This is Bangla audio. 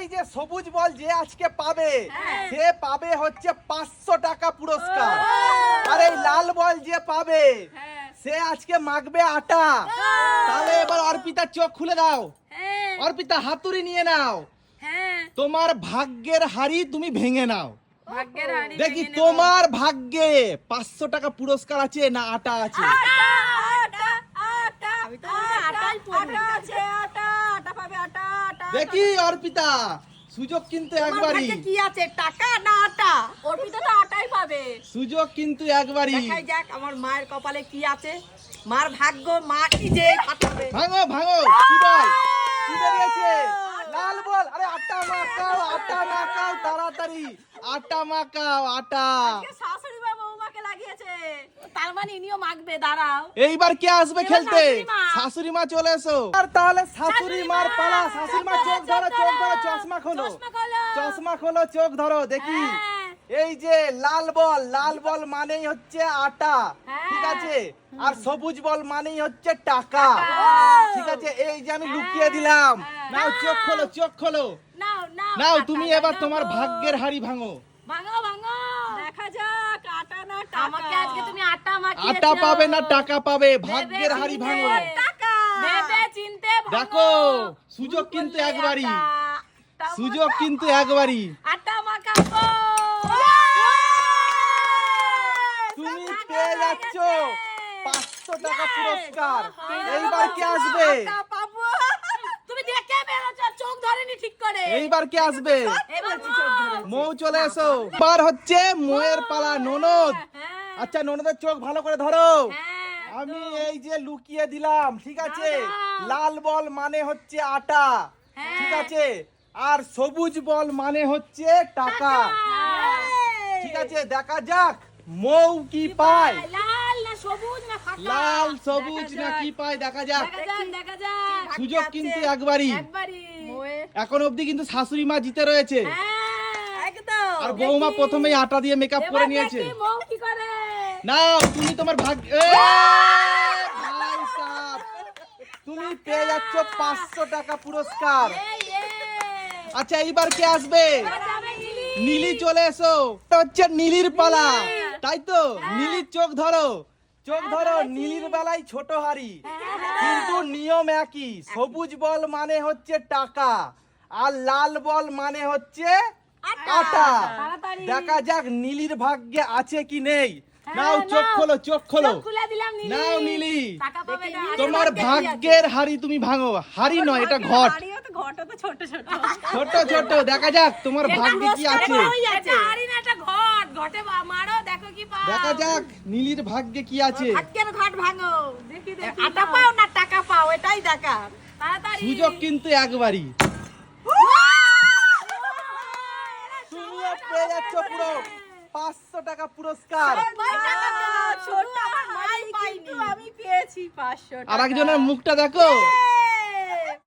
এই যে সবুজ বল যে আজকে পাবে হ্যাঁ। সে পাবে হচ্ছে পাঁচশো টাকা পুরস্কার। আর এই লাল বল যে পাবে হ্যাঁ। সে আজকে মাখবে আটা। তাহলে এবার অর্পিতার চোখ খুলে দাও। হ্যাঁ। অর্পিতা হাতুড়ি নিয়ে নাও। হ্যাঁ। তোমার ভাগ্যের হাড়ি তুমি ভেঙে নাও। দেখি তোমার ভাগ্যে পাঁচশো টাকা পুরস্কার আছে না আটা আছে? দেখি অর্পিতা। সুযোগ কিন্তু একবারই। কি আছে? টাকা না আটা? অর্পিতা তো আটাই পাবে। সুযোগ কিন্তু একবারই। দেখাই যাক আমার মায়ের কপালে কি আছে। মার ভাগ্য মা কি যে পাঠাবে ভাঙো ভাঙো। কি বল? কি বেরিয়েছে? লাল বল। আরে আটা মাখাও আটা মাখাও তাড়াতাড়ি। আটা মাখাও আটা শাশুড়ি মা বৌমাকে লাগিয়েছে তার মানে ইনিও মাখবে দাঁড়াও। এইবার কে আসবে খেলতে? শাশুড়ি মা। চলে এসো। আর তাহলে শাশুড়ি মার পালা শাশুড়ি মা চোখ ধরো চোখ ধরো চশমা খোলো। চশমা খোলো। চোখ ধরো দেখি। হ্যাঁ। এই যে লাল বল লাল বল মানেই হচ্ছে আটা হ্যাঁ। ঠিক আছে? আর সবুজ বল মানেই হচ্ছে টাকা ঠিক আছে? এই যে আমি লুকিয়ে দিলাম। হ্যাঁ। নাও চোখ খোলো চোখ খোলো। নাও তুমি এবার তোমার ভাগ্যের হাড়ি ভাঙো। ভাঙো ভাঙো। দেখা যাক। আমাকে আজকে তুমি আটা মাখিয়েছো। আটা পাবে না টাকা পাবে? ভাগ্যের হাড়ি ভাঙো। টাকা। ভেবে চিনতে দেখো সুযোগ কিন্তু একবারই। সুযোগ কিন্তু একবারই। আটা মাখাবো। তুমি পেয়ে যাচ্ছ। পাঁচশো টাকা পুরস্কার। এইবার কে আসবে? তুমি দেখে বেরোছো চোখ ধরেনি ঠিক করে। এইবার কে আসবে? মৌ চলে এসো। এবার হচ্ছে মোয়ের পালা ননদ। হ্যাঁ। আচ্ছা ননদের চোখ ভালো করে ধরো। হ্যাঁ আমি এই যে লুকিয়ে দিলাম ঠিক আছে। লাল। বল মানে হচ্ছে আটা হ্যাঁ। ঠিক আছে? আর সবুজ বল মানে হচ্ছে টাকা। হ্যাঁ। ঠিক আছে দেখা যাক মৌ কি পায়। লাল সবুজ না। কি পায় দেখা যাক। সুযোগ কিন্তু একবারই। এখন অবধি কিন্তু শাশুড়ি মা জিতে রয়েছে। হ্যাঁ। আর বৌমা প্রথমেই আটা দিয়ে মেকআপ করে নিয়েছে। নাও তুমি তোমার ভাগ্য সাব, তুমি পেয়ে যাচ্ছ পাঁচশো টাকা পুরস্কার। আচ্ছা এইবার কে আসবে? নীলি। চলে এসো। হচ্ছে নীলির পালা। তাই তো? নীলির চোখ ধরো। চোখ ধরো নীলির বেলায় ছোট হাড়ি। কিন্তু নিয়ম একই। সবুজ বল মানে হচ্ছে টাকা। আর লাল বল মানে হচ্ছে আটা। দেখা যাক নীলির ভাগ্যে আছে কি নেই। হ্যাঁ, নাও চোখ খোলো চোখ খোলো। চোখ খুলে দিলাম নীলি। নাও নীলি। টাকা পাবে না। তোমার ভাগ্যের হাড়ি তুমি ভাঙো। হাড়ি নয় এটা ঘট। ছোট ছোট। ছোট ছোট। দেখা যাক তোমার ভাগ্যে কি আছে। এটা হাড়ি না এটা ঘট। ঘটে বা- মারো দেখো কি পাও। দেখা যাক নীলির ভাগ্যে কি আছে। ঘট ভাঙো। দেখি দেখি আটা পাও না টাকা পাও এটাই দেখা সুযোগ কিন্তু একবারই তুমিও পেয়ে যাচ্ছ পুরো পাঁচশো টাকা পুরস্কার। ছোট আমার মাই আমি পেয়েছি পাঁচশো আর একজনের মুখটা দেখো।